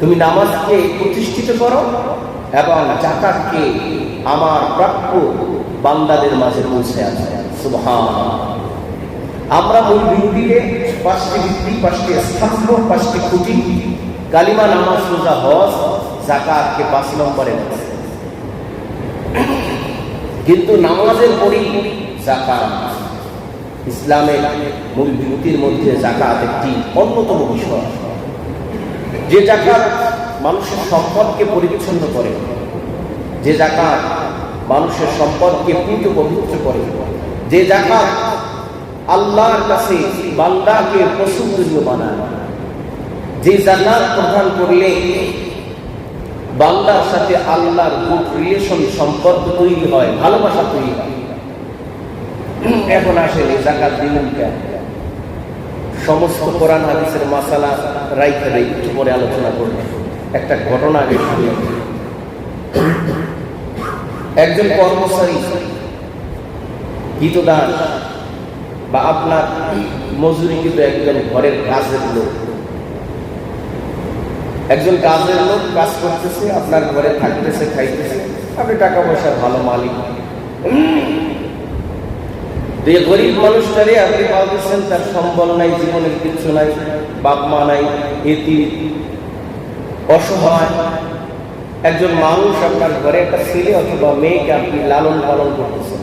তুমি নামাজকে প্রতিষ্ঠিত করো এবং জাকাতকে আমার প্রাপ্য বান্দাদের মাঝে পৌঁছে আছে সুবহান আমরা মূল ভিত্তিতে পাঁচটি ভিত্তি, পাঁচটি স্তম্ভ, পাঁচটি খুঁটি, কালিমা, নামাজ, রোজা, হজ জাকাতকে পাঁচ নম্বরে কিন্তু নামাজের পরই জাকাত ইসলামের মূল ভিত্তির মধ্যে জাকাত একটি অন্যতম বিষয়। যে জাকাত মানুষের সম্পদকে পরিচ্ছন্ন করে, যে জাকাত মানুষের সম্পদকে পূত পবিত্র করে, যে জাকাত আল্লাহর কাছে বান্দাকে পছন্দনীয় বানায়, যে জাকাত প্রদান করলে বান্দার সাথে আল্লাহর গুড রিলেশন সম্পর্ক তৈরি হয়, ভালোবাসা তৈরি হয়। এখন আসলে জাকাত দিলেন কেন? সমস্ত কোরআন হাদিসের মাসালা রাইখে রাই একটু পরে আলোচনা করব। একটা ঘটনা আগে একজন কর্মচারী হিতদান বা আপনার মজুরি কিন্তু একজন ঘরের কাজের লোক। একজন কাজের লোক কাজ করতেছে, আপনার ঘরে থাকতেছে, খাইতেছে, আপনি টাকা পয়সার ভালো মালিক। এই গরিব মানুষটারে আপনি পাওয়া তার সম্বল নাই, জীবনের কিছু নাই, বাপ মা নাই এটি অসহায়। একজন মানুষ আপনার ঘরে, একটা ছেলে অথবা মেয়েকে আপনি লালন পালন করতেছেন।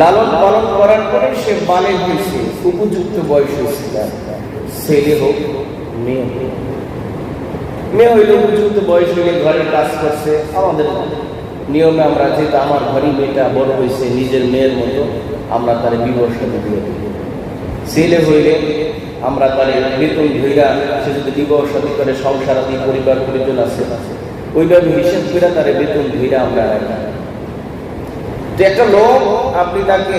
লালন পালন করার পরে সে বালে হয়েছে, উপযুক্ত বয়স হয়েছে তার। ছেলে হোক, মেয়ে হোক। মেয়ে হইলে উপযুক্ত বয়স হইলে ঘরের কাজ করছে, আমাদের নিয়মে আমরা যেহেতু আমার ঘরেই মেয়েটা বড় হয়েছে, নিজের মেয়ের মতো, আমরা তার সাথে দিয়ে দিই ছেলে হইলে আমরা তার বেতন ধৈরা সে যদি বিবাহ করে, সংসার আদি, পরিবার পরিজন আছে, ওইভাবে হিসেব করে তার বেতন ধৈরা আমরা একটা লোক, আপনি তাকে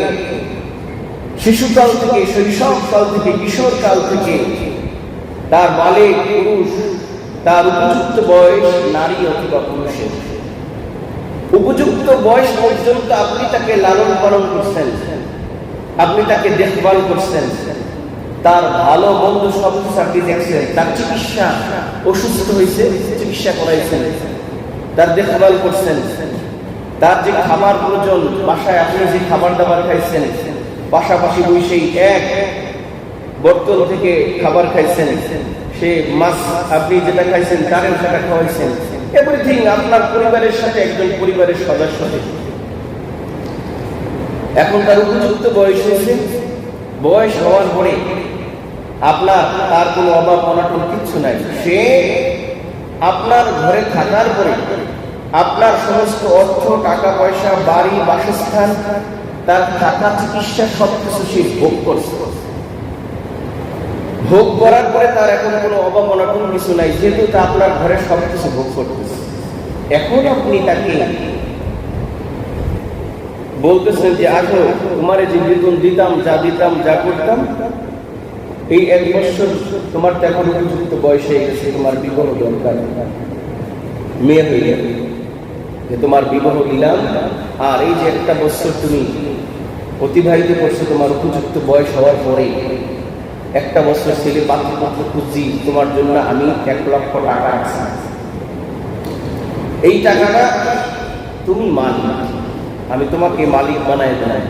শিশুকাল থেকে শৈশবকাল থেকে, কিশোর কাল থেকে, তার বালে পুরুষ, তার উপযুক্ত বয়স নারী অথবা পুরুষের। উপযুক্ত বয়স পর্যন্ত আপনি তাকে লালন পালন করছেন, আপনি তাকে দেখভাল করছেন, তার ভালো মন্দ সব আপনি দেখছেন, তার চিকিৎসা অসুস্থ হয়েছে, চিকিৎসা করাইছেন, তার দেখভাল করছেন, তার যে খাবার প্রয়োজন, বাসায় আপনি যে খাবার দাবার খাইছেন, পাশাপাশি বসেই এক বর্তন থেকে খাবার খাইছেন, সে মাছ আপনি যেটা খাইছেন তারের টাকা খাওয়াইছেন এভরিথিং আপনার পরিবারের সাথে একজন পরিবারের সদস্য এখন তার উপযুক্ত বয়স হয়েছে। বয়স হওয়ার পরে আপনার তার কোনো অভাব অনাটন কিচ্ছু নাই। সে আপনার ঘরে থাকার পরে আপনার সমস্ত অর্থ, টাকা, পয়সা, বাড়ি, বাসস্থান, তার টাকা চিকিৎসা সব কিছু সে ভোগ করছে। ভোগ করার পরে তার এখন কোনো অভাব অনাটন কিছু নাই, যেহেতু তা আপনার ঘরে সব কিছু ভোগ করতেছে। এখন আপনি তাকে বলতেছেন যে, আসো, তোমার যে বেতন দিতাম, যা দিতাম, যা করতাম, এই এক বছর তোমার তো এখন উপযুক্ত বয়স হয়ে গেছে, তোমার বিবাহ দরকার। মেয়ে হয়ে যাবে যে তোমার বিবাহ দিলাম, আর এই যে একটা বছর তুমি অতিবাহিত করছ, তোমার উপযুক্ত বয়স হওয়ার পরে একটা বছর ছেলে পাত্রপত্র খুঁজছি তোমার জন্য আমি এক লক্ষ টাকা আছে। এই টাকাটা তুমি মালিক, আমি তোমাকে মালিক বানায় বানাই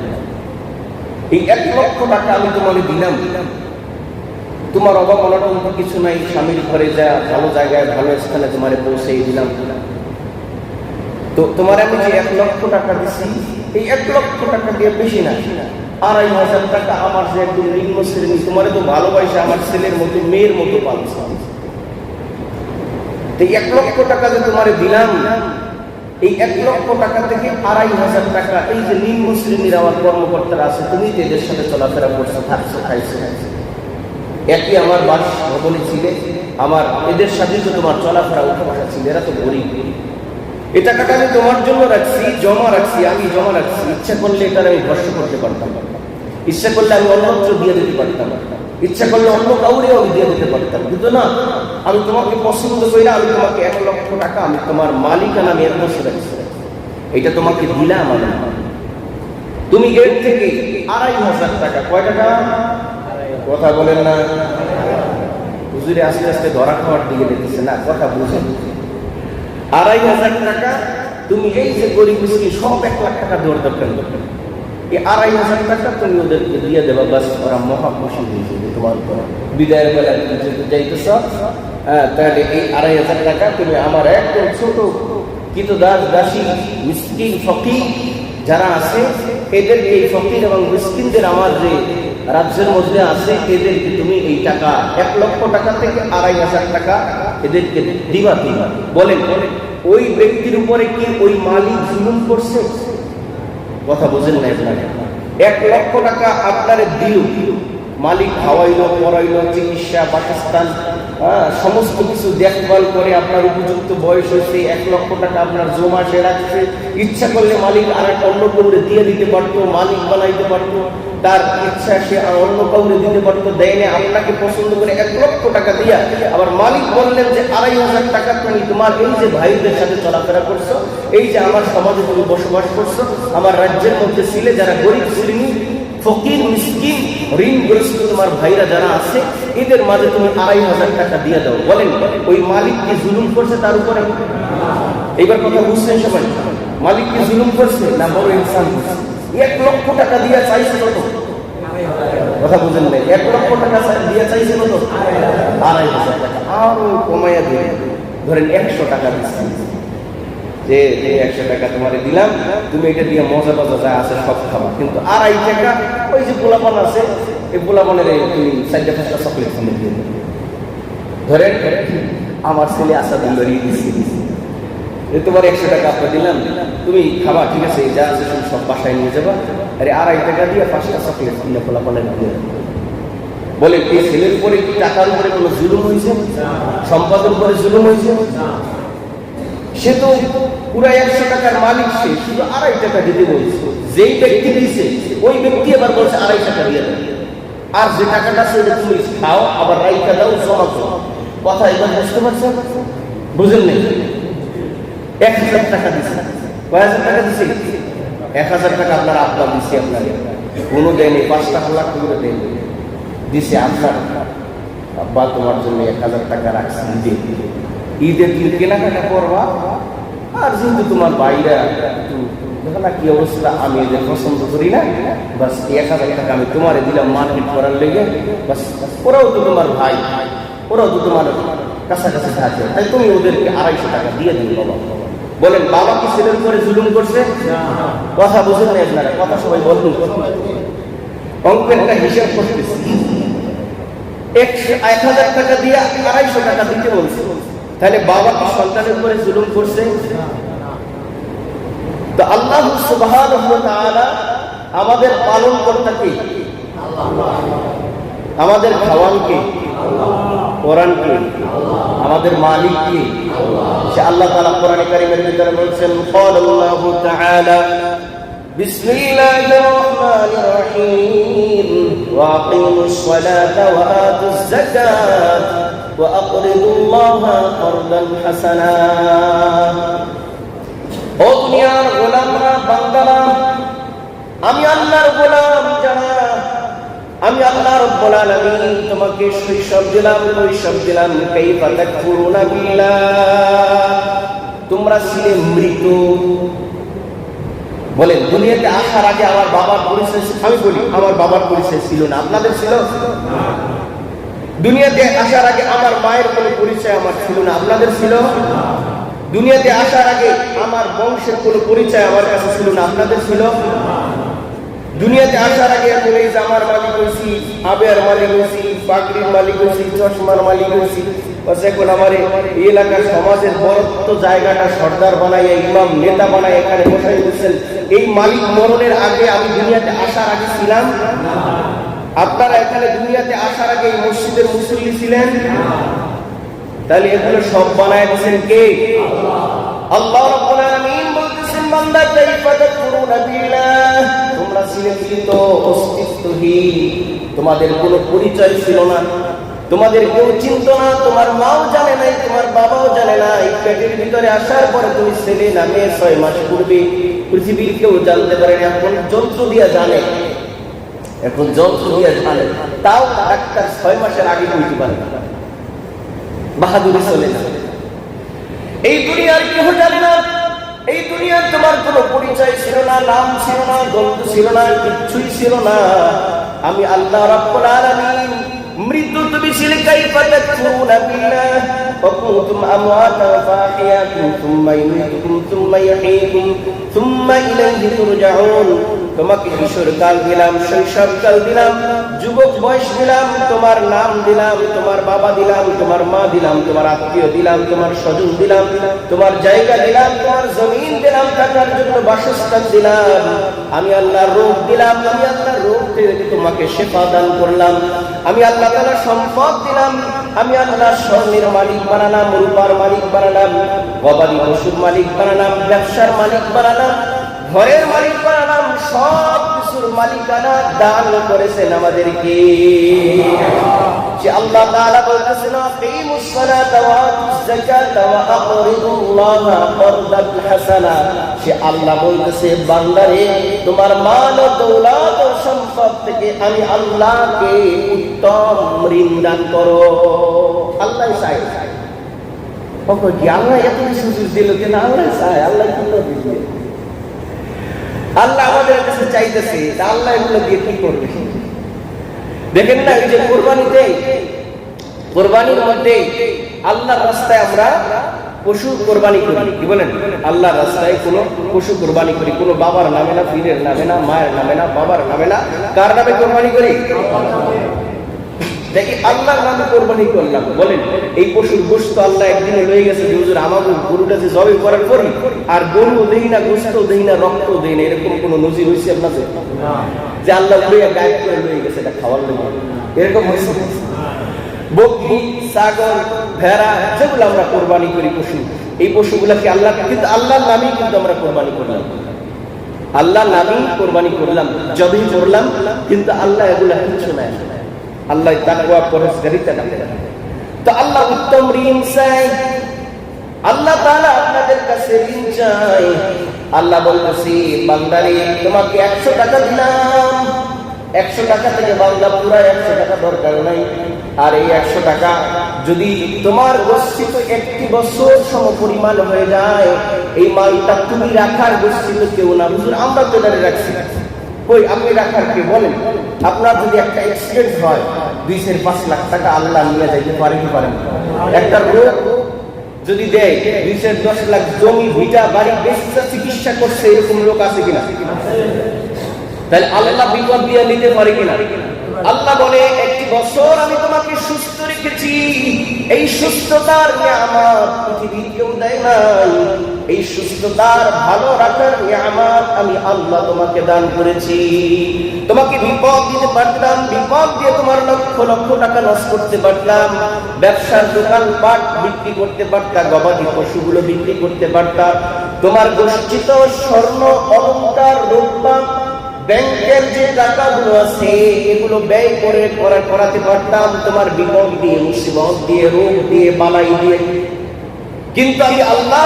এই এক লক্ষ টাকা আমি তোমাকে দিলাম। তোমার অভাব অনটন কিছু নাই, স্বামীর ঘরে যা ভালো জায়গায়, ভালো স্থানে তোমারে পৌঁছে দিলাম। তো তোমার আমি যে এক লক্ষ টাকা দিছি, এই এক লক্ষ টাকা দিয়ে বেশি না। আড়াই হাজার টাকা আমার যে একদম নিম্ন শ্রেণি, তোমার তো ভালোবাসে, আমার ছেলের মতো, মেয়ের মতো পালছে এক লক্ষ টাকা যে তোমারে দিলাম, এই এক লক্ষ টাকা থেকে আড়াই হাজার টাকা, এই যে নিম্ন শ্রেণির আমার কর্মকর্তারা আছে, তুমি এদের সাথে চলাফেরা করছ থাকছো খাইছো। একই আমার বাস ভবনে ছিলে, আমার এদের সাথে তো তোমার চলাফেরা উঠা বসা ছিল, এরা তো গরিব। এই টাকাটা আমি তোমার জন্য রাখছি, জমা রাখছি, আমি জমা রাখছি। ইচ্ছা করলে এটা আমি ভর্ষ করতে পারতাম। ইচ্ছা করলে আমি অন্যত্র দিয়ে দিতে পারতাম। ইচ্ছা করলে অন্য কাউরেও আমি দিয়ে দিতে পারতাম। কিন্তু না, আমি তোমাকে পছন্দ করি না, আমি তোমাকে এক লক্ষ টাকা আমি তোমার মালিকানা আমি এক বছর রাখছি। এটা তোমাকে দিলাম আমি তুমি এর থেকে আড়াই হাজার টাকা, কয় টাকা? কথা বলেন না। হুজুরে আস্তে আস্তে ধরা খাওয়ার দিকে দেখতেছে। না, কথা বুঝেন। আড়াই হাজার টাকা তুমি এই যে গরিব মিষ্টি সব এক লাখ টাকা দেওয়ার দরকার। এই আড়াই হাজার টাকা তুমি ওদেরকে দিয়ে দেবা, বাস ওরা মহা খুশি তোমার উপর। বিদায়ের বেলা তুমি যেতে যাইতেছ হ্যাঁ তাহলে এই আড়াই হাজার টাকা তুমি আমার একদম ছোট কিন্তু দাস দাসী মিসকিন, ফকির যারা আছে এদের এই ফকির এবং মিসকিনদের আমার যে রাজ্যের মধ্যে আছে, এদেরকে তুমি এই টাকা, এক লক্ষ টাকা থেকে আড়াই হাজার টাকা এদেরকে দিবা দিবা বলেন, ওই ব্যক্তির উপরে কি ওই মালিক জুলুম করছে? কথা বোঝেন না আপনারা। এক লক্ষ টাকা আপনারে দিল। মালিক খাওয়াইল, পড়াইল, চিকিৎসা, বাসস্থান হ্যাঁ, সমস্ত কিছু দেখভাল করে আপনার উপযুক্ত বয়স হয়েছে এক লক্ষ টাকা আপনার জমা সে রাখছে। ইচ্ছা করলে মালিক আর এক অন্য কাউরে দিয়ে দিতে পারতো মালিক বানাইতে পারতো। তার ইচ্ছা সে অন্য কাউরে দিতে পারতো দেয় না আপনাকে পছন্দ করে এক লক্ষ টাকা দিয়া আবার মালিক বললেন যে আড়াই হাজার টাকা তুমি তোমার এই যে ভাইদের সাথে চলাফেরা করছ এই যে আমার সমাজে তুমি বসবাস করছ আমার রাজ্যের মধ্যে ছিলে যারা গরিব শ্রেণি ফকির মিসকিন ঋণগ্রস্ত তোমার ভাইরা যারা আছে, এদের মাঝে তুমি আড়াই হাজার টাকা দিয়ে দাও। বলেন, ওই মালিক কি জুলুম করছে তার উপরে? এইবার কথা বুঝছেন সবাই। মালিক কি জুলুম করছে না বড় ইনসান করছে? এক লক্ষ টাকা দিয়ে চাইছে কত? কথা বুঝেন নাই। এক লক্ষ টাকা দিয়ে চাইছে কত? আড়াই হাজার টাকা। আরও কমাইয়া দিয়ে ধরেন একশো টাকা দিচ্ছি। যে এই একশো টাকা তোমারে দিলাম, তুমি এটা দিয়ে মজা মজা যা আছে সব খাবা। কিন্তু আড়াই টাকা, ওই যে পোলাপান আছে, এই পোলাপানের তুমি চারটে পাঁচটা চকলেট কিনে দিয়ে ধরেন, আমার ছেলে আসা দিন ধরিয়ে দিচ্ছি এ তোমার একশো টাকা আপনার দিলাম, তুমি খাবা, ঠিক আছে, যা আছে তুমি সব বাসায় নিয়ে যাবা। আরে আড়াই টাকা দিয়ে পাঁচটা চকলেট কিনে পোলাপানের দিয়ে। বলে, এই ছেলের উপরে টাকার উপরে কোনো জুলুম হয়েছে সম্পাদন উপরে জুলুম হয়েছে সে তো পুরো একশো টাকার মালিক সে, শুধু আড়াই টাকা দিতে বলছে। যেই ব্যক্তি দিয়েছে, ওই ব্যক্তি আবার বলছে আড়াই টাকা দিয়ে দেবে আর যে টাকাটা সেটা তুমি খাও, আবার রাইটা দাও, জমা করো। কথা এবার বুঝতে পারছেন? বুঝেন নেই? এক হাজার টাকা দিচ্ছে কয় হাজার টাকা দিচ্ছে এক হাজার টাকা আপনার আব্বা দিচ্ছে আপনার কোনো দেয়নি, পাঁচ টাকা লাখ করে দেয়নি। দিছে আপনার আব্বা, তোমার জন্য এক হাজার টাকা রাখছি ঈদে ঈদে দিন কেনাকাটা করবা? আর যেহেতু তোমার বাইরা একটু দেখো না কি অবস্থা আমি এদের পছন্দ করি না। বাস এক হাজার টাকা আমি তোমারে দিলাম মার্কেট করার লেগে। বাস ওরাও তো তোমার ভাই ওরাও তো তোমার কাছাকাছি থাকে তাই তুমি ওদেরকে আড়াইশো টাকা দিয়ে দিন বাবা। বলেন বাবা কি ছেলের উপরে জুলুম করছে? কথা বুঝেন না আপনারা কথা সবাই বলুন। অঙ্কের একটা হিসাব করতেছি। এক হাজার টাকা দিয়ে আড়াইশো টাকা দিতে বলছে। তাহলে বাবা কি সন্তানের উপরে জুলুম করছে তো আল্লাহ সুবহানাহু ওয়া তাআলা আমাদের পালন কর্তাকে আমাদের খাওয়ানকে কোরআনকে আমাদের মালিককে সে আল্লাহ তাআলা কোরআনে কারীমের ভিতরে বলছেন قال الله تعالى بسم الله الرحمن الرحيم وأقيموا الصلاة وآتوا الزكاة وأقرضوا الله قرضا حسنا ও দুনিয়ার গোলামরা বান্দারা আমি আল্লাহর গোলাম যারা আমি আল্লাহ রব্বুল আলামিন তোমাকে শৈশব দিলাম কৈশব দিলাম কাইফা তাকফুরুনা বিল্লাহ তোমরা ছিলে মৃত বলেন দুনিয়াতে আসার আগে আমার বাবার পরিচয় ছিল- আমি বলি আমার বাবার পরিচয় ছিল না আপনাদের ছিল দুনিয়াতে আসার আগে আমার মায়ের কোনো পরিচয় আমার ছিল না, আপনাদের ছিল? দুনিয়াতে আসার আগে আমার বংশের কোনো পরিচয় আমার কাছে ছিল না, আপনাদের ছিল? দুনিয়াতে আসার আগে আমি এই জামার মালিক হয়েছি, আবের মালিক হয়েছি, পাগড়ির মালিক হয়েছি, চশমার মালিক হয়েছি এখন আমার এই এলাকার সমাজের বরত্ব জায়গাটা সর্দার বানাইয়া, ইমাম, নেতা বানাই এখানে বসাই দিচ্ছেন এই মালিক মরণের আগে আমি দুনিয়াতে আসার আগে ছিলাম? আপনারা এখানে দুনিয়াতে আসার আগে মসজিদের মুসল্লি ছিলেন? তাহলে এগুলো সব বানায় দিচ্ছেন কে? আল্লাহ বলতেছেন, বান্দা তোমরা ছিলে অস্তিত্বহীন। তোমাদের কোনো পরিচয় ছিল না। তোমাদের কেউ চিনত না। তোমার মাও জানে নাই, তোমার বাবাও জানে না। এই পেটের ভিতরে আসার পরে তুমি ছেলে না মেয়ে ছয় মাস পূর্বে পৃথিবীর কেউ জানতে পারে না এখন যন্ত্র দিয়া জানে। এখন যন্ত্র দিয়ে জানে তাও ডাক্তার ছয় মাসের আগে বলতে পারে না বাহাদুরি চলে না এই দুনিয়ার কেহ জানে না এই দুনিয়ার তোমার কোনো পরিচয় ছিল না নাম ছিল না গন্ধ ছিল না কিচ্ছুই ছিল না আমি আল্লাহ রাব্বুল আলামিন মৃত্যু তুমি ছিলে কাইফা তাকফুরুনা বিল্লাহ وكنتم أمواتا فأحياكم ثم يميتكم ثم يحييكم ثم إليه ترجعون তোমাকে কিশোরকাল দিলাম শৈশবকাল দিলাম, যুবক বয়স দিলাম, তোমার নাম দিলাম, তোমার বাবা দিলাম, তোমার মা দিলাম, তোমার আত্মীয় দিলাম, তোমার স্বজন দিলাম, তোমার জায়গা দিলাম, তোমার জমিন দিলাম, থাকার জন্য বাসস্থান দিলাম। আমি আল্লাহ রোগ দিলাম, আমি আল্লাহ রোগ থেকে তোমাকে সেবা দান করলাম। আমি আল্লাহ তাআলা সম্পদ দিলাম, আমি আল্লাহ স্বর্ণের মালিক বানালাম, রূপার মালিক বানালাম, গবাদি পশুর মালিক বানালাম, ব্যবসার মালিক বানালাম ঘরের মালিক বানালাম সব কিছুর মালিকানা দান করেছেন আমাদেরকে যে আল্লাহ তাআলা বলতেছেন আকিমুস সালাতা ওয়া যাকাতা ওয়া আকরিদুল্লাহা করদান হাসানা। সে আল্লাহ বলতেছে, বান্দারে, তোমার মাল ও দৌলত ও সম্পদ থেকে আমি আল্লাহকে উত্তম ঋণ দান করো। আল্লাহ চাই কখন কি আল্লাহ এত কিছু দিল কেন? আল্লাহ চাই আল্লাহ কি দিবে? আল্লাহ আমাদের কাছে চাইতেছে, তা আল্লাহ এগুলো দিয়ে কি করবে? দেখেন না, এই যে কোরবানিতে, কোরবানির মধ্যে আল্লাহর রাস্তায় আমরা পশু কোরবানি করি, কি বলেন? আল্লাহর রাস্তায় কোন পশু কোরবানি করি, কোন বাবার নামে না, পীরের নামে না, মায়ের নামে না, বাবার নামে না, কার নামে কোরবানি করি? দেখি আল্লাহর নামে কোরবানি করলাম। বলেন এই পশুর গোস্ত আল্লাহ একদিনে রয়ে গেছে হুজুর আমার গরুটা যে জবে করার পরই আর গরু দেই না গোস্ত দেই না রক্ত দেই না এরকম কোনো নজির হয়েছে আপনাদের? যে আল্লাহ লইয়া গায়েব করে লয়ে গেছে এটা খাওয়ার লেগে এরকম হয়েছে বকরি ছাগল ভেড়া যেগুলো আমরা কোরবানি করি পশু এই পশুগুলাকে আল্লাহ কিন্তু আল্লাহর নামেই কিন্তু আমরা কোরবানি করলাম। আল্লাহ নামেই কোরবানি করলাম জবই করলাম কিন্তু আল্লাহ এগুলা কিচ্ছু নাই। আল্লাহ তাকওয়া পরহেজগারিতা ডাকে তো আল্লাহ উত্তম ঋণ চাই আল্লাহ তাআলা আপনাদের কাছে ঋণ চাই আল্লাহ বলতেছি, বান্দারে, তোমাকে 100 টাকা দিলাম। 100 টাকা থেকে বান্দা পুরো 100 টাকা দরকার নাই। আর এই 100 টাকা যদি তোমার গচ্ছিত একটি বছর সমপরিমাণ হয়ে যায়, এই মালটা তুমি রাখার গচ্ছিত কেউ না। হুজুর, আমরা তো রাখছি। কই, আপনি রাখার কে বলেন? আপনার যদি একটা অ্যাক্সিডেন্ট হয় দুই থেকে পাঁচ লাখ টাকা আল্লাহ নিয়ে যাইতে পারে কি পারেন? একটা রোগ যদি দেয় দুই থেকে দশ লাখ জমি, ভিটা, বাড়ি বেশি চিকিৎসা করছে, এরকম লোক আছে কিনা? তাহলে আল্লাহ বিপদ দিয়ে নিতে পারে কিনা? আল্লাহ বলে, একটি বছর আমি তোমাকে সুস্থ রেখেছি। এই সুস্থতার এই সুস্থতার ভালো রাখার নিয়ামত আমি আল্লাহ তোমাকে দান করেছি। তোমাকে বিপদ দিতে পারতাম, বিপদ দিয়ে তোমার লক্ষ লক্ষ টাকা নষ্ট করতে পারতাম। ব্যবসার দোকান পাট বিক্রি করতে পারতাম গবাদি পশুগুলো বিক্রি করতে পারতাম তোমার গোষ্ঠিত স্বর্ণ অলঙ্কার রূপা ব্যাংকের যে টাকাগুলো আছে এগুলো ব্যয় করে করা করাতে পারতাম তোমার বিপদ দিয়ে মুসিবত দিয়ে রোগ দিয়ে বালাই দিয়ে। কিন্তু আমি আল্লাহ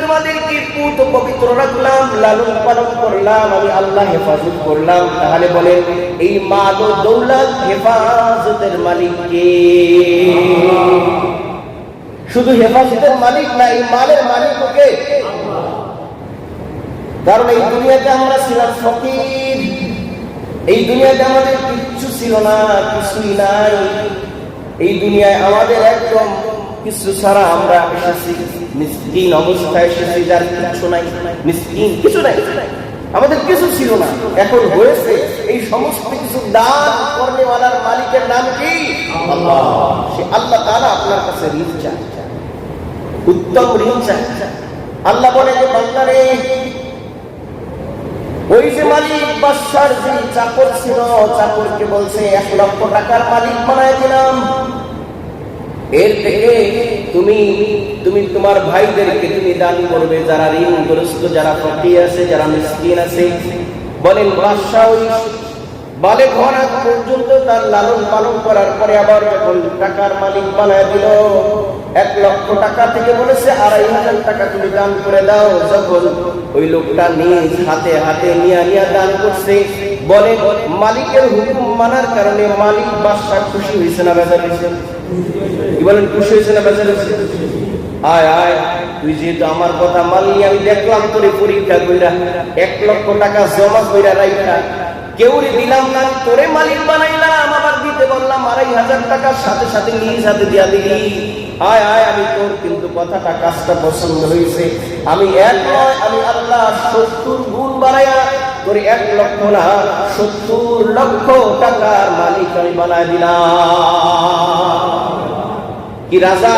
তোমাদেরকে পুত পবিত্র রাখলাম লালন পালন করলাম আমি আল্লাহ হেফাজত করলাম। তাহলে বলেন এই মাল ও দৌলত হেফাজতের মালিক কে? শুধু হেফাজতের মালিক না এই মালের মালিক কে? কারণ এই দুনিয়াতে আমরা ছিলাম ফকির। এই দুনিয়াতে আমাদের কিচ্ছু ছিল না, কিছুই নাই। এই দুনিয়ায় আমাদের একদম কিছু ছাড়া আমরা এসেছি। অবস্থায় এসেছি যার নাই কিছু নাই। আমাদের কিছু ছিল না। এখন হয়েছে এই সমস্ত কিছু দান করনেওয়ালার মালিকের নাম কি? আল্লাহ। সে আল্লাহ তাআলা আপনার কাছে ঋণ চায়। উত্তম ঋণ চায়। আল্লাহ বলে যে, বান্দারে ওই যে মালিক যে চাকর ছিল, চাকরকে বলছে, এক লক্ষ টাকার মালিক বানায় দিলাম। এর থেকে তুমি তুমি তোমার ভাইদেরকে তুমি দান করবে, যারা ঋণগ্রস্ত, যারা ফকি আছে, যারা মিসকিন আছে। বলেন, বাদশাহ ওই বালে ঘর আগ পর্যন্ত তার লালন পালন করার পরে আবার যখন টাকার মালিক বানায় দিল, এক লক্ষ টাকা থেকে বলেছে, আড়াই হাজার টাকা তুমি দান করে দাও। যখন ওই লোকটা নিজ হাতে হাতে নিয়ে নিয়ে দান করছে, বলে মালিকের হুকুম মানার কারণে মালিক বাদশাহ খুশি হয়েছে না বেজার হয়েছে? কি বলেন, খুশি হয়েছে না বেজার হয়েছে? আয় আয়, তুই যেহেতু আমার কথা মানলি, আমি দেখলাম তোরে পরীক্ষা কইরা এক লক্ষ টাকা জমা কইরা রাইখা কেউরে দিলাম না, তোরে মালিক বানাইলাম, আবার দিতে বললাম, আড়াই হাজার টাকার সাথে সাথে নিজ হাতে দিয়া দিলি। আয় আয়, আমি তোর কিন্তু কথাটা, কাজটা পছন্দ হয়েছে আমি এক নয়, আমি আল্লাহ সত্তর গুণ বাড়াইয়া তোর এক লক্ষ না, সত্তর লক্ষ টাকার মালিক আমি বানাই দিলাম। কি রাজা?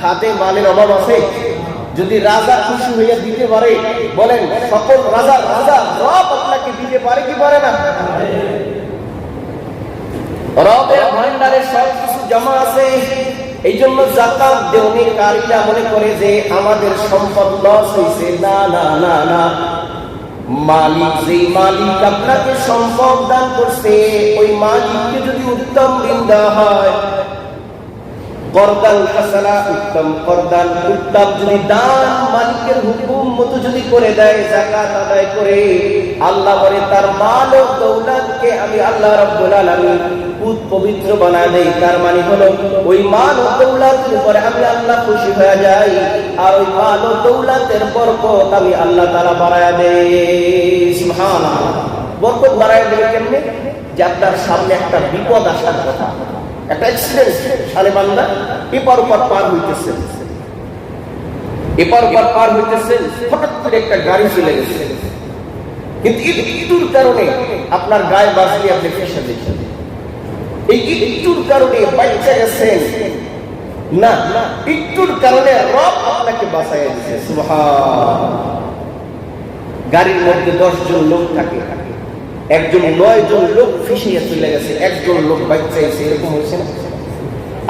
খাতে মালের অভাব আছে? যদি রাজা খুশি হইয়া দিতে পারে, বলেন, সকল রাজা রাজা রব আপনাকে দিতে পারে কি পারে না? রবের ভান্ডারে সব কিছু জমা আছে। এই জন্য জাকাত দেওনি কারীরা মনে করে যে আমাদের সম্পদ লস হয়েছে না না না না। মালিক যেই মালিক আপনাকে সম্পদ দান করছে, ওই মালিককে যদি উত্তম ঋণ দেওয়া হয় করদান হাসানা, উত্তম করদান উত্তম যদি দান মালিকের হুকুম মতো যদি করে দেয় জাকাত আদায় করে, আল্লাহ বলে, তার মাল ও দৌলতকে আমি আল্লাহ রাব্বুল আলামিন পুত পবিত্র বানায় দেই। তার মানে হলো, ওই মাল ও দৌলতের উপরে আমি আল্লাহ খুশি হয়ে যাই, আর ওই মাল ও দৌলতের বরকত আমি আল্লাহ তাআলা বাড়ায় দেই। সুবহানাল্লাহ। বরকত বাড়ায় দেবে কেমনে? যে আপনার সামনে একটা বিপদ আসার কথা। একটা অ্যাক্সিডেন্ট সালে বান্দা এপার ওপার পার হইতেছে। এপার পার হইতেছে, হঠাৎ করে একটা গাড়ি চলে গেছে। কিন্তু কারণে আপনার গায়ে বাঁচলে আপনি ফেসে দিচ্ছেন এই কারণে বাচ্চা গেছেন। না একটুর কারণে রব আপনাকে বাঁচাই দিচ্ছে সুবহান। গাড়ির মধ্যে দশ জন লোক থাকে। একজন নয় জন লোক ফিসিয়ে চলে গেছে, একজন লোক বাচ্চা এসে এরকম হয়েছে না?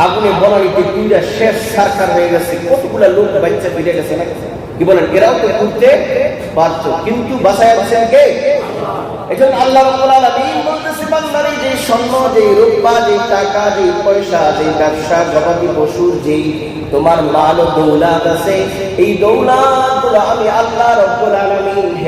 আগুনে বনানিতে দুইটা শেষ সরকার হয়ে গেছে, কতগুলা লোক বাচ্চা ফিরে গেছে না? কি বলেন, এরাও তো ঘুরতে পারত কিন্তু বাসায় আছেন কে? আল্লাহ যে স্বর্ণ, যে রূপা, যে টাকা, যে পয়সা, যে ব্যবসা গবাদি পশুর যেই তোমার মাল দৌলাত আছে, এই দৌলাতগুলো আমি আল্লাহ রাব্বুল আলামিন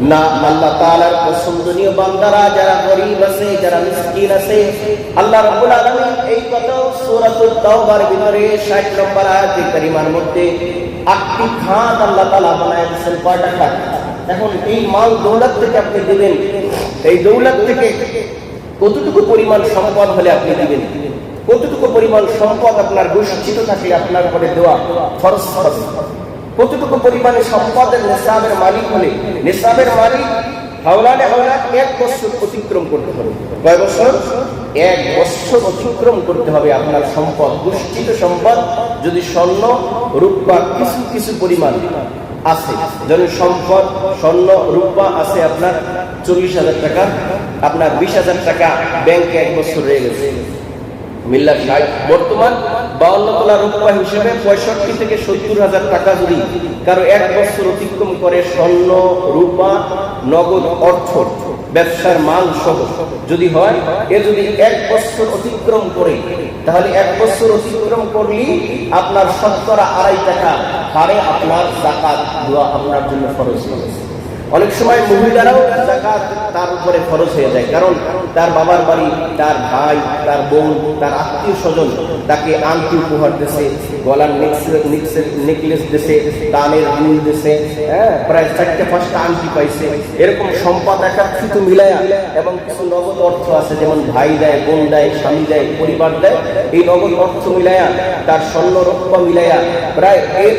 না, আল্লাহ তাআলার পছন্দনীয় বান্দারা যারা গরিব আছে, যারা মিসকিন আছে, আল্লাহ রাব্বুল আলামিন এই কথা সূরাতুত তাওবার ভিতরে 60 নম্বর আয়াতে কারিমার মধ্যে আটটি খাত আল্লাহ তাআলা বানায় দিয়েছেন, কয়টা খাত এখন এই মাল দৌলত থেকে আপনি দিবেন, এই দৌলত থেকে কতটুকু পরিমাণ সম্পদ হলে আপনি দিবেন? কতটুকু পরিমাণ সম্পদ আপনার গোষ্ঠিত থাকলে আপনার উপরে দেওয়া কতটুকু পরিমাণে সম্পদের নেশাবের মালিক হলে, নেশাবের মালিক হাওলানে হাওলা এক বছর অতিক্রম করতে হবে। কয় বছর? এক বছর অতিক্রম করতে হবে আপনার সম্পদ পুষ্টিত সম্পদ। যদি স্বর্ণ, রূপা কিছু কিছু পরিমাণ আছে যেমন সম্পদ, স্বর্ণ, রূপা আছে আপনার চল্লিশ হাজার টাকা, আপনার বিশ হাজার টাকা ব্যাংকে এক বছর রয়ে গেছে। মিল্লা ষাট বর্তমান বাউন্ন রূপা হিসেবে পঁয়ষট্টি থেকে সত্তর হাজার টাকা যদি কারও এক বছর অতিক্রম করে স্বর্ণ, রূপা, নগদ অর্থ, ব্যবসার মাল সহ যদি হয়, এ যদি এক বছর অতিক্রম করে, তাহলে এক বছর অতিক্রম করলেই আপনার শতকরা আড়াই টাকা হারে আপনার জাকাত দেওয়া আপনার জন্য খরচ হবে। অনেক সময় মহিলারাও জাকাত তার উপরে খরচ হয়ে যায়। কারণ তার বাবার বাড়ি, তার ভাই, তার বোন, তার আত্মীয় স্বজন তাকে আংটি উপহার দিছে, গলার নেকলেস দিছে, কানের দুল দিছে হ্যাঁ প্রায় চারটে, পাঁচটা আংটি পাইছে। এরকম সম্পদ একাত্রিত মিলায়া এবং কিছু নগদ অর্থ আছে, যেমন ভাই দেয়, বোন দেয়, স্বামী দেয়, পরিবার দেয়। এই নগদ অর্থ মিলায়া তার স্বর্ণ রক্ষা মিলায়া প্রায় এর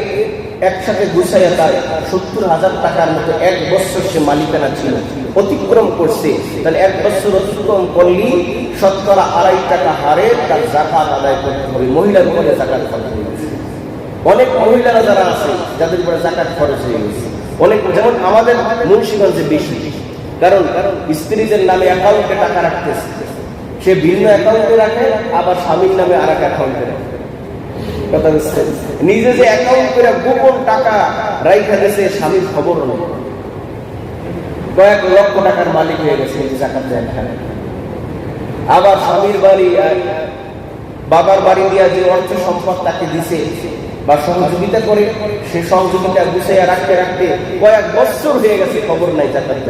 একসাথে গুছাইয়া তার সত্তর হাজার টাকার মতো এক বছর সে মালিকানা ছিল। অতিক্রম করছে। তাহলে এক বছর অতিক্রম করলেই শতকরা আড়াই টাকা হারে তার জাকাত আদায় করতে হবে। মহিলার উপরে জাকাত খরচ হয়ে গেছে। অনেক মহিলারা যারা আছে, যাদের উপরে জাকাত খরচ হয়ে গেছে। অনেক যেমন আমাদের মুন্সিগঞ্জে বেশি। কারণ কারণ স্ত্রীদের নামে অ্যাকাউন্টে টাকা রাখতেছে। সে ভিন্ন অ্যাকাউন্টে রাখে, আবার স্বামীর নামে আর এক অ্যাকাউন্টে রাখে। কথা নিজে যে অ্যাকাউন্ট করে গোপন টাকা রাইখা খবর নেই। কয়েক লক্ষ টাকার মালিক হয়ে গেছে আবার স্বামীর বাড়ি বাবার বাড়ি দিয়া যে অর্থ সম্পদ তাকে দিছে বা সহযোগিতা করে, সে সহযোগিতা গুছিয়ে রাখতে রাখতে কয়েক বছর হয়ে গেছে, খবর নাই জাকাত।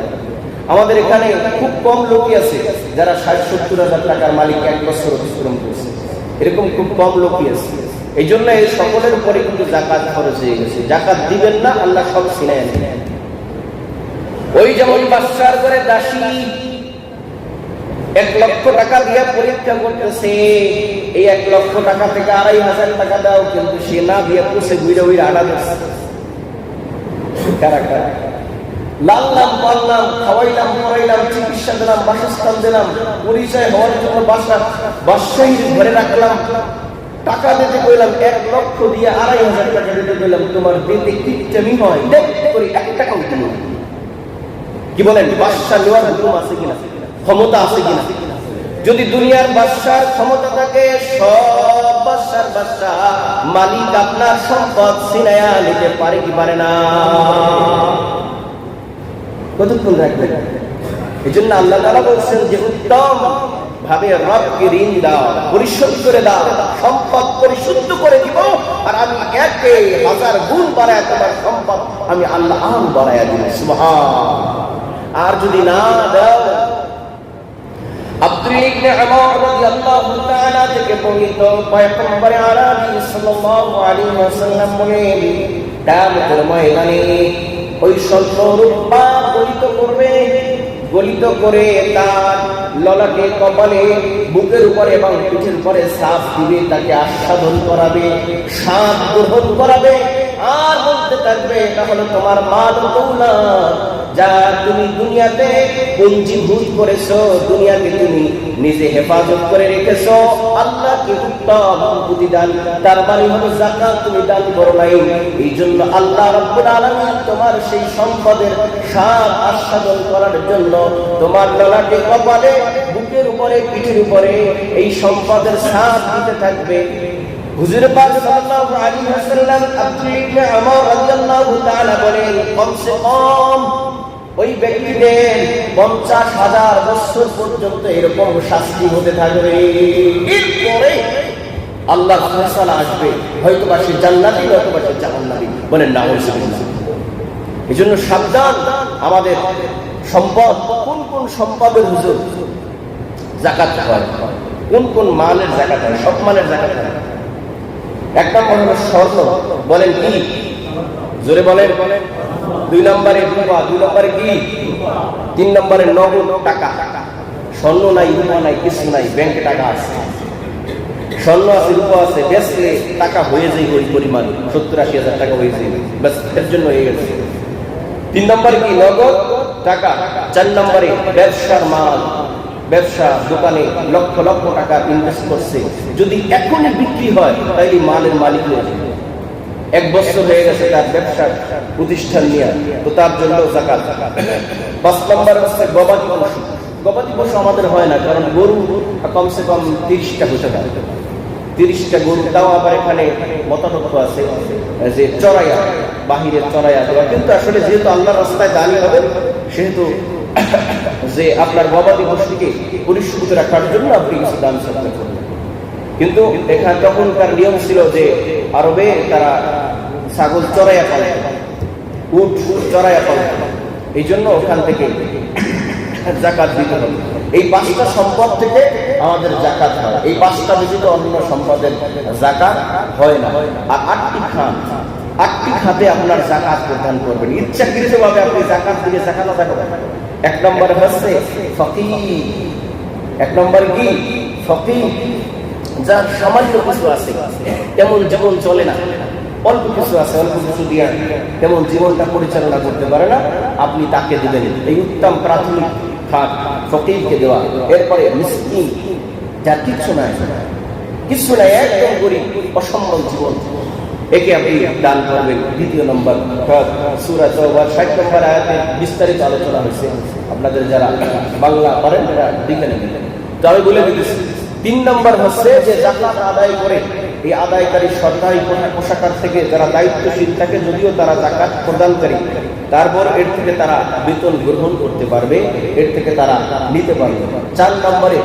আমাদের এখানে খুব কম লোকই আছে যারা ষাট সত্তর হাজার টাকার মালিক এক বছর অতিক্রম করছে। এরকম খুব কম লোকই আছে। এই জন্য এই সকলের উপরে কিন্তু জাকাত খরচ হয়ে গেছে। জাকাত দিবেন না, আল্লাহ সব নেন ওই যেমন বাচ্চার করে দাসী, এক লক্ষ টাকা দিয়ে পরীক্ষা করতেছে, এই এক লক্ষ টাকা থেকে আড়াই হাজার টাকা দাও, কিন্তু সে না দিয়ে পুষে ঘুরে ঘুরে আড়া কারা লাললাম পাললাম খাওয়াইলাম, পড়াইলাম, চিকিৎসা দিলাম, বাসস্থান দিলাম, পরিচয় হওয়ার জন্য বাসা বাসায় ঘরে রাখলাম। টাকা দিতে কইলাম এক লক্ষ দিয়ে আড়াই হাজার টাকা দিতে কইলাম, তোমার কিচ্ছামি হয়। এক কি বলেন নেওয়ার হুকুম আছে কিনা? ক্ষমতা আছে কিনা? যদি দুনিয়ার বাদশার ক্ষমতা থাকে, সব বাদশার বাদশা মালিক আপনার সম্পদ সিনায়া নিতে পারে কি পারে না? কতক্ষণ রাখবেন? এই জন্য আল্লাহ তারা বলছেন যে, উত্তম ভাবে রবকে ঋণ দাও, পরিশোধ করে দাও, সম্পদ পরিশুদ্ধ করে দিব, আর আমি একে হাজার গুণ বাড়ায় তোমার সম্পদ আমি আল্লাহ আম বাড়ায় দিব আর যদি না দাও, আব্দুল ইবনে রাদিয়াল্লাহু তাআলা থেকে বর্ণিত সাল্লাল্লাহু আলাইহি ওয়াসাল্লাম বলেন ওই স্বর্ণ রূপা গলিত করবে গলিত করে তার ললাটে কপালে, বুকের উপরে এবং পিঠের উপরে সাপ দিবে, তাকে আস্বাদন করাবে, সাপ গ্রহণ করাবে। আর বলতে থাকবে, এটা হলো তোমার তো দৌলত যা তুমি দুনিয়াতে পুঞ্জীভূত করেছ, দুনিয়াকে তুমি নিজে হেফাজত করে রেখেছো। আল্লাহকে উত্তম প্রতিদান তার মানে হলো জাকাত তুমি দান করো নাই। এই জন্য আল্লাহ রব্বুল আলামিন তোমার সেই সম্পদের স্বাদ আস্বাদন করার জন্য তোমার ললাটে কপালে, বুকের উপরে, পিঠের উপরে এই সম্পদের স্বাদ দিতে থাকবে। হুজুর পাক সাল্লাল্লাহু আলাইহি ওয়াসাল্লাম আব্দুল কমসে কম ওই ব্যক্তিদের পঞ্চাশ হাজার বছর পর্যন্ত এরকম শাস্তি হতে থাকবে। এরপরে আল্লাহ আসবে। হয়তো বা সে জান্নাতি হয়তো বা সে জাহান্নাতি বলেন না এই জন্য সাবধান আমাদের সম্পদ। কোন কোন সম্পদের হুজুর জাকাত হয়? কোন কোন মালের জাকাত হয়? সব মালের জাকাত হয়। এক নম্বর হলো স্বর্ণ। বলেন কি? জোরে বলেন বলেন। দুই নম্বরে রূপা দুই নম্বরে কি? তিন নম্বরে নগদ টাকা। স্বর্ণ নাই, রূপা নাই, কিছু নাই ব্যাংকে টাকা আছে। স্বর্ণ আছে, রূপা আছে, বেচলে টাকা হয়ে যায় ওই পরিমাণ। সত্তর আশি হাজার টাকা হয়ে যায়। ব্যাস, এর জন্য হয়ে গেছে। তিন নম্বরে কি? নগদ টাকা। চার নম্বরে ব্যবসার মাল। ব্যবসা দোকানে লক্ষ লক্ষ টাকা ইনভেস্ট করছে। যদি এখনই বিক্রি হয় তাহলে মালের মালিক হয়ে এক বছর হয়ে গেছে তার ব্যবসা প্রতিষ্ঠান নিয়ে। তো তার জন্য জাকাত। পাঁচ নম্বর হচ্ছে গবাদি পশু। গবাদি পশু আমাদের হয় না, কারণ গরু কমসে কম তিরিশটা হতে পারে। তিরিশটা গরু, তাও আবার এখানে মতামত আছে, যে চড়াইয়া, বাহিরের চড়াইয়া দেওয়া। কিন্তু আসলে যেহেতু আল্লাহ রাস্তায় দাঁড়িয়ে হবে সেহেতু যে আপনার গবাদি পশুকে পরিশুদ্ধ রাখার জন্য আপনি কিছু দান সত্য করবেন কিন্তু এখানে তখনকার নিয়ম ছিল যে আরবে তারা ছাগল চড়াইয়া পালে উঠ চড়াইয়া পালে। এই জন্য ওখান থেকে জাকাত দিতে হবে। এই পাঁচটা সম্পদ থেকে আমাদের জাকাত হয়। এই পাঁচটা ব্যতীত অন্য সম্পদের জাকাত হয় না। আর আটটি খান আটটি খাতে আপনার জাকাত প্রদান করবেন। ইচ্ছাকৃত ভাবে আপনি জাকাত দিলে জাকাত আদায় করবেন এক নম্বরে হচ্ছে ফকি এক নম্বর কি? ফকি যার সামান্য কিছু আছে, তেমন জীবন চলে না। অল্প কিছু আছে, অল্প কিছু দিয়ে তেমন জীবনটা পরিচালনা করতে পারে না, আপনি তাকে দিবেন। এই উত্তম প্রাথমিক খাত ফকিরকে দেওয়া। এরপরে মিসকিন যার কিচ্ছু নাই, কিছু নাই, একদম গরিব, অসম্ভব জীবন। একে আপনি দান করবেন। দ্বিতীয় নম্বর সুরা চৌবার ষাট নম্বর আয়াতে বিস্তারিত আলোচনা হয়েছে। আপনাদের যারা বাংলা পারেন, তারা লিখে নেবেন। তো আমি বলে দিতেছি তিন নম্বর হচ্ছে যে জাকাত আদায় করে, এই আদায়কারী সরকারি পোশাক- পোশাকার থেকে যারা দায়িত্বশীল থাকে, যদিও তারা জাকাত প্রদানকারী, তারপর এর থেকে তারা বেতন গ্রহণ করতে পারবে, এর থেকে তারা নিতে পারবে। চার নম্বরে,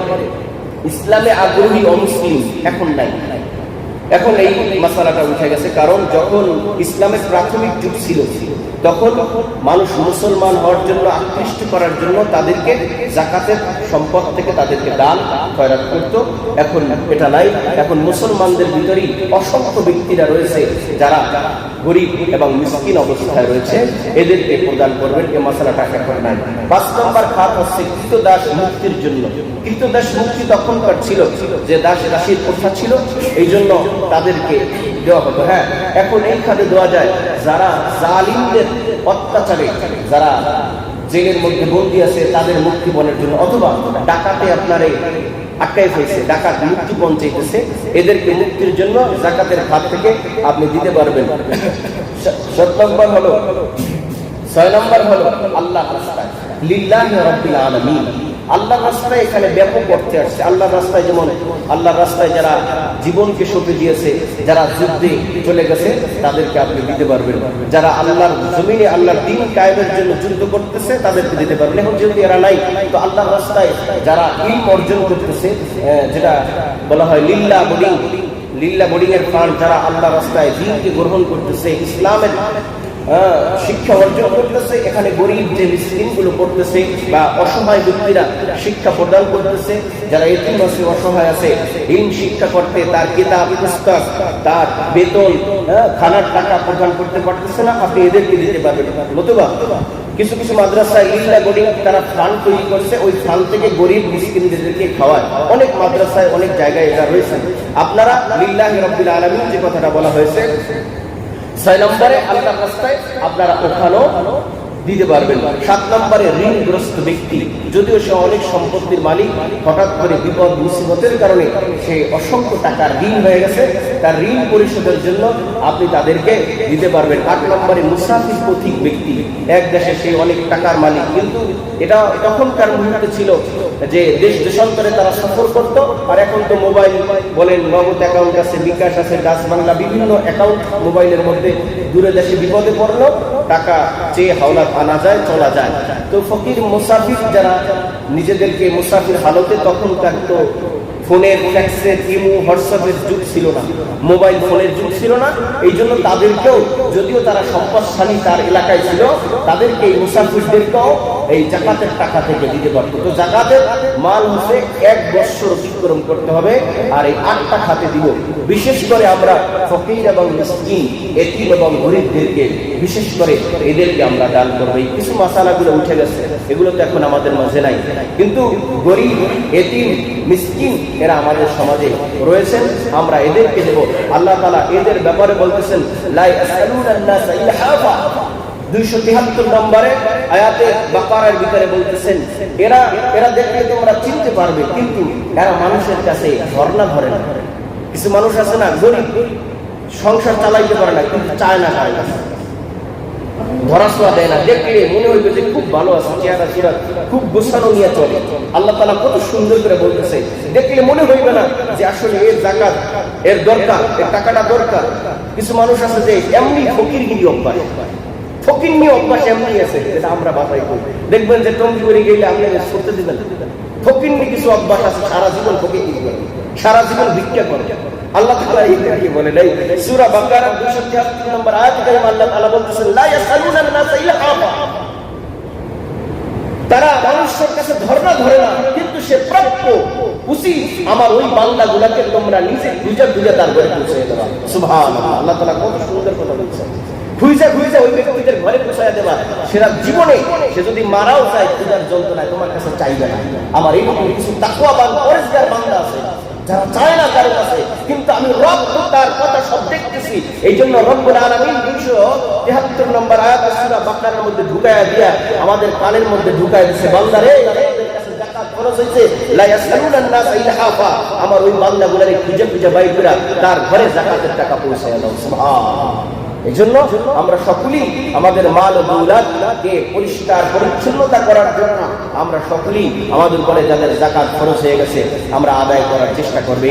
ইসলামে আগ্রহী অমুসলিম এখন নাই। এখন এই মশালাটা উঠে গেছে, কারণ যখন ইসলামের প্রাথমিক যুগ ছিল, তখন মানুষ মুসলমান হওয়ার জন্য, আকৃষ্ট করার জন্য তাদেরকে জাকাতের সম্পদ থেকে তাদেরকে দান খয়রাত করত। এখন এটা নাই। এখন মুসলমানদের ভিতরেই অসংখ্য ব্যক্তিরা রয়েছে যারা গরিব এবং মিসকিন অবস্থায় রয়েছে, এদেরকে প্রদান করবেন, এ মশালাটা এখন নাই। পাঁচ নম্বর খাত হচ্ছে কৃতদাস মুক্তির জন্য। কৃতদাস মুক্তি তখনকার ছিল যে দাস দাসীর প্রথা ছিল, এই জন্য তাদেরকে দেওয়া হতো। হ্যাঁ এখন এই খাতে দেওয়া যায়, যারা জালিমদের অত্যাচারে, যারা জেলের মধ্যে বন্দি আছে, তাদের মুক্তিপণের জন্য, অথবা ডাকাতে আপনার এই আটকাই ফেলছে, ডাকাত মুক্তিপণ চাইতেছে এদেরকে মুক্তির জন্য জাকাতের হাত থেকে আপনি দিতে পারবেন। সাত নম্বর হলো, ছয় নম্বর হলো, আল্লাহ লিল্লাহ রব্বিল আলামিন। আল্লাহ রাস্তায় এখানে ব্যাপক অর্থে আসছে। আল্লাহ রাস্তায় যেমন আল্লাহ রাস্তায় যারা জীবনকে সঁপে দিয়েছে, যারা যুদ্ধে চলে গেছে, তাদেরকে আপনি দিতে পারবেন। যারা আল্লাহর জমিনে আল্লাহর দিন কায়েমের জন্য যুদ্ধ করতেছে, তাদেরকে দিতে পারবেন। এখন যেহেতু এরা নাই, তো আল্লাহ রাস্তায় যারা ইলম অর্জন করতেছে যেটা বলা হয় লিল্লা বোর্ডিং লিল্লা বোর্ডিং এর ফান্ড যারা আল্লাহ রাস্তায় দিনকে গ্রহণ করতেছে, ইসলামের শিক্ষা অর্জন করতেছে এখানে গরিব যে মিসকিনগুলো পড়তেছে বা অসহায় ব্যক্তিরা শিক্ষা প্রদান করতেছে যারা অসহায় আছে দিন শিক্ষা করতে তার পুস্তক তার বেতন হ্যাঁ, খানার টাকা প্রদান করতে পারতেছে না আপনি এদেরকে দিতে পারবেন নতুবা কিছু কিছু মাদ্রাসায় লিল্লা গরিব তারা ফান্ড তৈরি করছে ওই ফান্ড থেকে গরিব মিসকিনদেরকে খাওয়ায়। অনেক মাদ্রাসায় অনেক জায়গায় এটা রয়েছে। আপনারা লিল্লাহ রব্বিল আলমিন যে কথাটা বলা হয়েছে ছয় নম্বরে আল্লাহ রাস্তায় আপনারা ওখানেও দিতে পারবেন সাত নম্বরে ঋণগ্রস্ত ব্যক্তি, যদিও সে অনেক সম্পত্তির মালিক, হঠাৎ করে বিপদ, মুসিবতের কারণে সে অসংখ্য টাকার ঋণ হয়ে গেছে। তার ঋণ পরিশোধের জন্য আপনি তাদেরকে দিতে পারবেন। আট নম্বরে মুসাফির পথিক ব্যক্তি, এক দেশে সে অনেক টাকার মালিক। কিন্তু এটা তখনকার মুহূর্তে ছিল যে দেশ দেশান্তরে তারা সফর করত, আর এখন তো মোবাইল বলেন, নগদ অ্যাকাউন্ট আছে, বিকাশ আছে, ডাচ বাংলা বিভিন্ন অ্যাকাউন্ট মোবাইলের মধ্যে দূরে দেশে বিপদে পড়ল। টাকা চেয়ে হাওলা আনা যায়, চলা যায়। তো ফকির মুসাফির যারা নিজেদেরকে মুসাফির হালতে, তখনকার তো ফোনের, ফ্যাক্সের, ইমো, হোয়াটসঅ্যাপের যুগ ছিল না। মোবাইল ফোনের যুগ ছিল না। এই জন্য তাদেরকেও, যদিও তারা সম্পদশালী তার এলাকায় ছিল, তাদেরকে এই মুসাফিরদেরকেও এই জাকাতের টাকা থেকে দিতে পারতো। তো জাকাতের মাল হচ্ছে এক বৎসর অতিক্রম করতে হবে আর এই আটটা খাতে দিব। বিশেষ করে আমরা ফকির এবং মিসকিন, এতিম এবং গরিবদেরকে বিশেষ করে এদেরকে আমরা দান করব। এই কিছু মশালাগুলো উঠে গেছে, এগুলো তো এখন আমাদের মাঝে নাই। কিন্তু গরিব, এতিম, মিসকিন এরা আমাদের সমাজে রয়েছেন, আমরা এদেরকে দেব। আল্লাহ তালা এদের ব্যাপারে বলতেছেন লাই দেয় না। দেখলে মনে হইবে যে খুব ভালো আছে, চেহারা খুব নিয়ে চলে। আল্লাহ তালা কত সুন্দর করে বলতেছে। দেখলে মনে হইবে না যে আসলে এর জাকাত, এর দরকার, এর টাকাটা দরকার। কিছু মানুষ আছে যে এমনি ফকির ফকিরগিরি অভ্যাস অভ্যাস আছে, যেটা আমরা বাছাই করি। দেখবেন যে গেলে দিবেন কিছু অভ্যাস আছে, সারা জীবন সারা জীবন ভিক্ষা করে। আল্লাহ তাআলা এইটাকে বলে নাই সূরা বাকারা 273 নম্বর আয়াত আল্লাহ তাআলা বলতেছেন, লা ইয়াসালুনা তারা মানুষের কাছে ধর্ণা ধরে না, কিন্তু সে প্রাপ্য উচিত আমার ওই বান্দা গুলাকে তোমরা নিজে খুঁজে খুঁজে তার ঘরে পৌঁছে দেবা সুবহান আল্লাহ তাআলা কত সুন্দর কথা বলছেন। খুঁজে খুঁজে ওই ব্যক্তিদের ঘরে পৌঁছায় দেবা। সেটা জীবনে সে যদি মারাও চায় খুঁজার যন্ত্রণায় তোমার কাছে চাইবে না। আমার এইরকম কিছু আছে, যারা চায় না কারও কাছে, কিন্তু আমি রব তার কথা সব দেখতেছি। এই জন্য রব্বুল আলামিন দুইশো তেহাত্তর নম্বর আয়াত সূরা বাকারার মধ্যে ঢুকায়া দিয়া আমাদের কানের মধ্যে ঢুকায় দিছে বান্দারে আমার ওই বান্দাগুলারে খুঁজে খুঁজে বাইর করে তার ঘরে জাকাতের টাকা পৌঁছায় দাও এই জন্য আমরা সকলেই আমাদের মাল ও পরিষ্কার, পরিচ্ছন্নতা করার জন্য আমরা সকলেই আমাদের উপরে যাদের জাকাত খরচ হয়ে গেছে, আমরা আদায় করার চেষ্টা করব